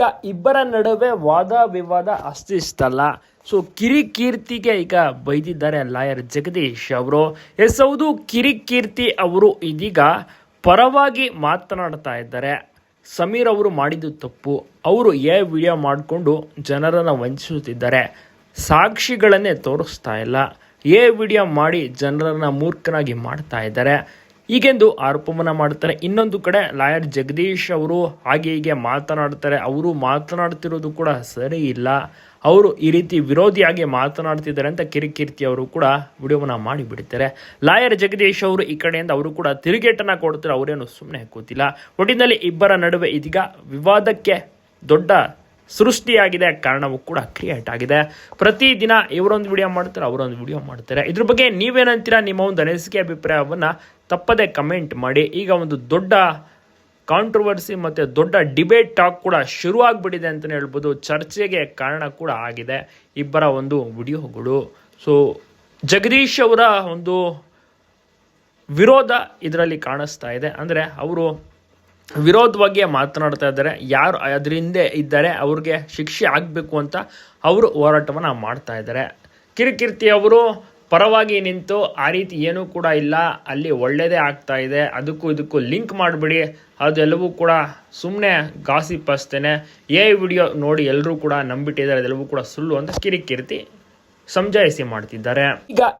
ಈಗ ಇಬ್ಬರ ನಡುವೆ ವಾದ ವಿವಾದ ಅಸ್ತಿಸ್ತಲ್ಲ ಸೊ ಕಿರಿಕೀರ್ತಿಗೆ ಈಗ ಬೈದಿದ್ದಾರೆ ಲಾಯರ್ ಜಗದೀಶ್ ಅವರು. ಎಸ್, ಹೌದು, ಕಿರಿಕೀರ್ತಿ ಅವರು ಇದೀಗ ಪರವಾಗಿ ಮಾತನಾಡ್ತಾ ಇದ್ದಾರೆ. ಸಮೀರ್ ಅವರು ಮಾಡಿದ್ದು ತಪ್ಪು. ಅವರು ಏ ವಿಡಿಯೋ ಮಾಡಿಕೊಂಡು ಜನರನ್ನು ವಂಚಿಸುತ್ತಿದ್ದಾರೆ. ಸಾಕ್ಷಿಗಳನ್ನೇ ತೋರಿಸ್ತಾ ಇಲ್ಲ. ಏ ವಿಡಿಯೋ ಮಾಡಿ ಜನರನ್ನು ಮೂರ್ಖನಾಗಿ ಮಾಡ್ತಾ ಇದ್ದಾರೆ. ಹೀಗೆಂದು ಆರೋಪವನ್ನು ಮಾಡ್ತಾರೆ ಇನ್ನೊಂದು ಕಡೆ ಲಾಯರ್ ಜಗದೀಶ್ ಅವರು ಹಾಗೆ ಹೀಗೆ ಮಾತನಾಡ್ತಾರೆ ಅವರು ಮಾತನಾಡ್ತಿರೋದು ಕೂಡ ಸರಿ ಇಲ್ಲ. ಅವರು ಈ ರೀತಿ ವಿರೋಧಿಯಾಗಿ ಮಾತನಾಡ್ತಿದ್ದಾರೆ ಅಂತ ಕಿರಿಕೀರ್ತಿ ಅವರು ಕೂಡ ವಿಡಿಯೋವನ್ನ ಮಾಡಿ ಬಿಡ್ತಾರೆ ಲಾಯರ್ ಜಗದೀಶ್ ಅವರು ಈ ಕಡೆಯಿಂದ ಅವರು ಕೂಡ ತಿರುಗೇಟನ್ನು ಕೊಡ್ತಾರೆ. ಅವರೇನು ಸುಮ್ಮನೆ ಕೂತಿಲ್ಲ. ಒಟ್ಟಿನಲ್ಲಿ ಇಬ್ಬರ ನಡುವೆ ಇದೀಗ ವಿವಾದಕ್ಕೆ ದೊಡ್ಡ ಸೃಷ್ಟಿಯಾಗಿದೆ. ಕಾರಣವೂ ಕೂಡ ಕ್ರಿಯೇಟ್ ಆಗಿದೆ. ಪ್ರತಿದಿನ ಇವರೊಂದು ವಿಡಿಯೋ ಮಾಡ್ತಾರೆ, ಅವರೊಂದು ವಿಡಿಯೋ ಮಾಡ್ತಾರೆ. ಇದ್ರ ಬಗ್ಗೆ ನೀವೇನಂತೀರಾ ನಿಮ್ಮ ಒಂದು ಅನಿಸಿಕೆ, ಅಭಿಪ್ರಾಯವನ್ನು ತಪ್ಪದೆ ಕಮೆಂಟ್ ಮಾಡಿ. ಈಗ ಒಂದು ದೊಡ್ಡ ಕಾಂಟ್ರವರ್ಸಿ ಮತ್ತು ದೊಡ್ಡ ಡಿಬೇಟ್ ಟಾಕ್ ಕೂಡ ಶುರುವಾಗ್ಬಿಟ್ಟಿದೆ ಅಂತಲೇ ಹೇಳ್ಬೋದು. ಚರ್ಚೆಗೆ ಕಾರಣ ಕೂಡ ಆಗಿದೆ. ಇಬ್ಬರ ಒಂದು ವಿಡಿಯೋಗಳು. ಸೊ ಜಗದೀಶ್ ಅವರ ಒಂದು ವಿರೋಧ ಇದರಲ್ಲಿ ಕಾಣಿಸ್ತಾ ಇದೆ. ಅಂದರೆ ಅವರು ವಿರೋಧವಾಗಿ ಮಾತನಾಡ್ತಾ ಇದ್ದಾರೆ. ಯಾರು ಅದ್ರ ಹಿಂದೆ ಇದ್ದಾರೆ, ಅವ್ರಿಗೆ ಶಿಕ್ಷೆ ಆಗಬೇಕು ಅಂತ ಅವರು ಹೋರಾಟವನ್ನು ಮಾಡ್ತಾ ಇದ್ದಾರೆ. ಕಿರಿಕಿರ್ತಿ ಅವರು ಪರವಾಗಿ ನಿಂತು ಆ ರೀತಿ ಏನೂ ಕೂಡ ಇಲ್ಲ. ಅಲ್ಲಿ ಒಳ್ಳೆಯದೇ ಆಗ್ತಾ ಇದೆ. ಅದಕ್ಕೂ ಇದಕ್ಕೂ ಲಿಂಕ್ ಮಾಡಿಬಿಡಿ. ಅದೆಲ್ಲವೂ ಕೂಡ ಸುಮ್ಮನೆ ಗಾಸಿಪ್ ಹಸ್ತೇನೆ ಏ ವಿಡಿಯೋ ನೋಡಿ ಎಲ್ಲರೂ ಕೂಡ ನಂಬಿಟ್ಟಿದ್ದಾರೆ. ಅದೆಲ್ಲವೂ ಕೂಡ ಸುಳ್ಳು ಅಂತ ಕಿರಿಕಿರ್ತಿ ಸಮಜಾಯಿಸಿ ಮಾಡ್ತಿದ್ದಾರೆ. ಈಗ